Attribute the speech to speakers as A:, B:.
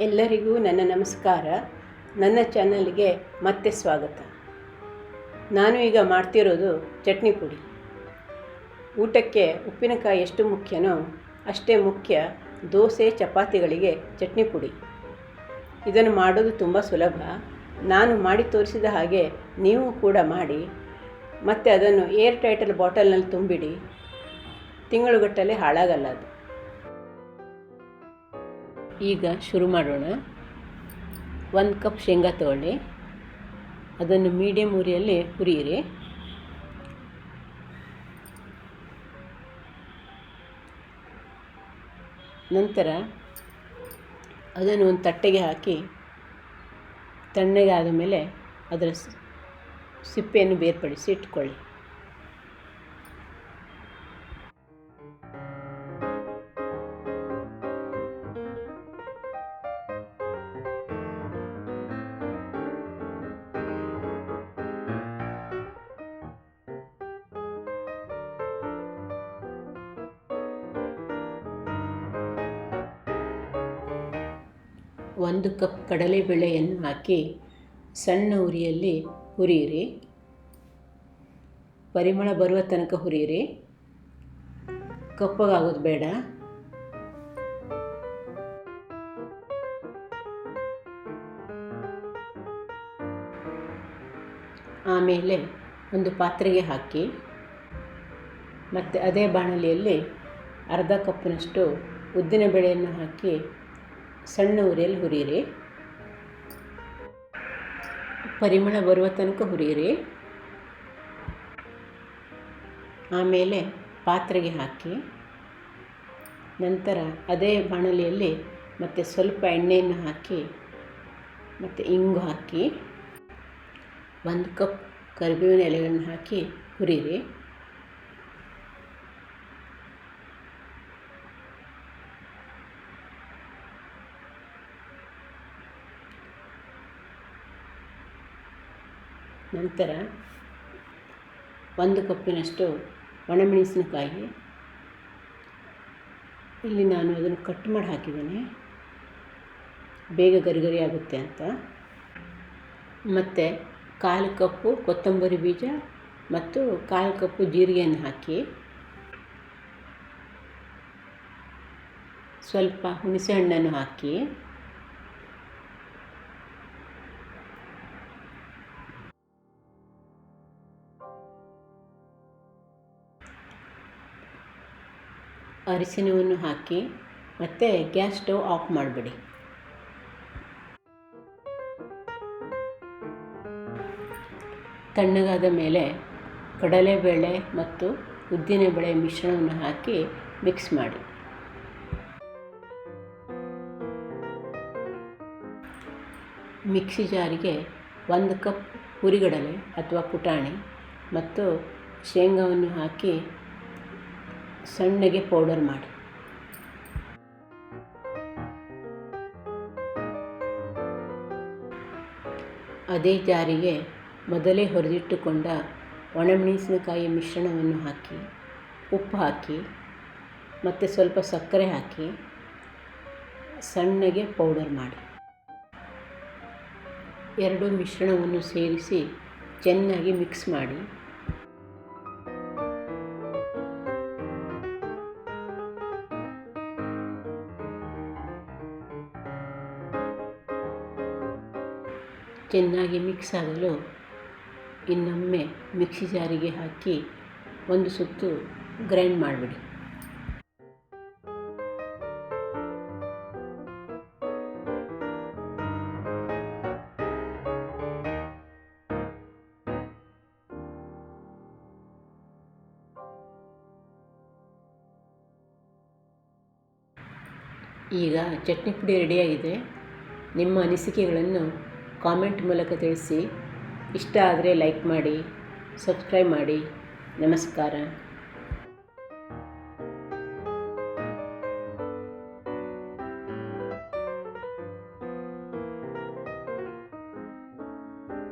A: ಎಲ್ಲರಿಗೂ ನನ್ನ ನಮಸ್ಕಾರ. ನನ್ನ ಚಾನಲ್ಗೆ ಮತ್ತೆ ಸ್ವಾಗತ. ನಾನು ಈಗ ಮಾಡ್ತಿರೋದು ಚಟ್ನಿ ಪುಡಿ. ಊಟಕ್ಕೆ ಉಪ್ಪಿನಕಾಯಿ ಎಷ್ಟು ಮುಖ್ಯನೋ ಅಷ್ಟೇ ಮುಖ್ಯ ದೋಸೆ, ಚಪಾತಿಗಳಿಗೆ ಚಟ್ನಿ ಪುಡಿ. ಇದನ್ನು ಮಾಡೋದು ತುಂಬ ಸುಲಭ. ನಾನು ಮಾಡಿ ತೋರಿಸಿದ ಹಾಗೆ ನೀವು ಕೂಡ ಮಾಡಿ. ಮತ್ತು ಅದನ್ನು ಏರ್ ಟೈಟಲ್ ಬಾಟಲ್ನಲ್ಲಿ ತುಂಬಿಡಿ. ತಿಂಗಳುಗಟ್ಟಲೆ ಹಾಳಾಗಲ್ಲ ಅದು. ಈಗ ಶುರು ಮಾಡೋಣ. ಒಂದು ಕಪ್ ಶೇಂಗಾ ತಗೊಳ್ಳಿ. ಅದನ್ನು ಮೀಡಿಯಮ್ ಉರಿಯಲ್ಲಿ ಹುರಿಯಿರಿ ನಂತರ ಅದನ್ನು ಒಂದು ತಟ್ಟೆಗೆ ಹಾಕಿ, ತಣ್ಣಗಾದ ಮೇಲೆ ಅದರ ಸಿಪ್ಪೆಯನ್ನು ಬೇರ್ಪಡಿಸಿ ಇಟ್ಕೊಳ್ಳಿ. ಒಂದು ಕಪ್ ಕಡಲೆಬೇಳೆಯನ್ನು ಹಾಕಿ ಸಣ್ಣ ಉರಿಯಲ್ಲಿ ಹುರಿಯಿರಿ. ಪರಿಮಳ ಬರುವ ತನಕ ಹುರಿಯಿರಿ. ಕಪ್ಪಗಾಗೋದು ಬೇಡ. ಆಮೇಲೆ ಒಂದು ಪಾತ್ರೆಗೆ ಹಾಕಿ, ಮತ್ತು ಅದೇ ಬಾಣಲಿಯಲ್ಲಿ ಅರ್ಧ ಕಪ್ಪಿನಷ್ಟು ಉದ್ದಿನ ಬೇಳೆಯನ್ನು ಹಾಕಿ ಸಣ್ಣ ಉರಿಯಲ್ಲಿ ಹುರಿಯಿರಿ. ಪರಿಮಳ ಬರುವ ತನಕ ಹುರಿಯಿರಿ. ಆಮೇಲೆ ಪಾತ್ರೆಗೆ ಹಾಕಿ, ನಂತರ ಅದೇ ಬಾಣಲಿಯಲ್ಲಿ ಮತ್ತು ಸ್ವಲ್ಪ ಎಣ್ಣೆಯನ್ನು ಹಾಕಿ, ಮತ್ತು ಇಂಗು ಹಾಕಿ, ಒಂದು ಕಪ್ ಕರಿಬೇವಿನ ಎಲೆಗಳನ್ನು ಹಾಕಿ ಹುರಿಯಿರಿ. ನಂತರ ಒಂದು ಕಪ್ಪಿನಷ್ಟು ಒಣಮೆಣಸಿನಕಾಯಿ. ಇಲ್ಲಿ ನಾನು ಅದನ್ನು ಕಟ್ ಮಾಡಿ ಹಾಕಿದ್ದೇನೆ. ಬೇಗ ಗರಿಗರಿ ಆಗುತ್ತೆ ಅಂತ. ಮತ್ತು ಕಾಲು ಕಪ್ಪು ಕೊತ್ತಂಬರಿ ಬೀಜ ಮತ್ತು ಕಾಲು ಕಪ್ಪು ಜೀರಿಗೆಯನ್ನು ಹಾಕಿ. ಸ್ವಲ್ಪ ಹುಣಸೆ ಹಣ್ಣನ್ನು ಹಾಕಿ. ಅರಿಶಿನವನ್ನು ಹಾಕಿ ಮತ್ತೆ ಗ್ಯಾಸ್ ಸ್ಟವ್ ಆಫ್ ಮಾಡಿಬಿಡಿ. ತಣ್ಣಗಾದ ಮೇಲೆ ಕಡಲೆಬೇಳೆ ಮತ್ತು ಉದ್ದಿನಬೇಳೆ ಮಿಶ್ರಣವನ್ನು ಹಾಕಿ ಮಿಕ್ಸ್ ಮಾಡಿ. ಮಿಕ್ಸಿ ಜಾರಿಗೆ ಒಂದು ಕಪ್ ಹುರಿಗಡಲೆ ಅಥವಾ ಪುಟಾಣಿ ಮತ್ತು ಶೇಂಗಾವನ್ನು ಹಾಕಿ ಸಣ್ಣಗೆ ಪೌಡರ್ ಮಾಡಿ. ಅದೇ ಜಾರಿಗೆ ಮೊದಲೇ ಹುರಿದಿಟ್ಟುಕೊಂಡ ಒಣಮೆಣಸಿನಕಾಯಿ ಮಿಶ್ರಣವನ್ನು ಹಾಕಿ, ಉಪ್ಪು ಹಾಕಿ ಮತ್ತು ಸ್ವಲ್ಪ ಸಕ್ಕರೆ ಹಾಕಿ ಸಣ್ಣಗೆ ಪೌಡರ್ ಮಾಡಿ. ಎರಡು ಮಿಶ್ರಣವನ್ನು ಸೇರಿಸಿ ಚೆನ್ನಾಗಿ ಮಿಕ್ಸ್ ಮಾಡಿ. ಚೆನ್ನಾಗಿ ಮಿಕ್ಸ್ ಆಗಲು ಇನ್ನೊಮ್ಮೆ ಮಿಕ್ಸಿ ಜಾರಿಗೆ ಹಾಕಿ ಒಂದು ಸುತ್ತು ಗ್ರೈಂಡ್ ಮಾಡಿಬಿಡಿ. ಈಗ ಚಟ್ನಿ ಪುಡಿ ರೆಡಿಯಾಗಿದೆ ನಿಮ್ಮ ಅನಿಸಿಕೆಗಳನ್ನು ಕಾಮೆಂಟ್ ಮೂಲಕ ತಿಳಿಸಿ. ಇಷ್ಟ ಆದರೆ ಲೈಕ್ ಮಾಡಿ ಸಬ್ಸ್ಕ್ರೈಬ್ ಮಾಡಿ. ನಮಸ್ಕಾರ.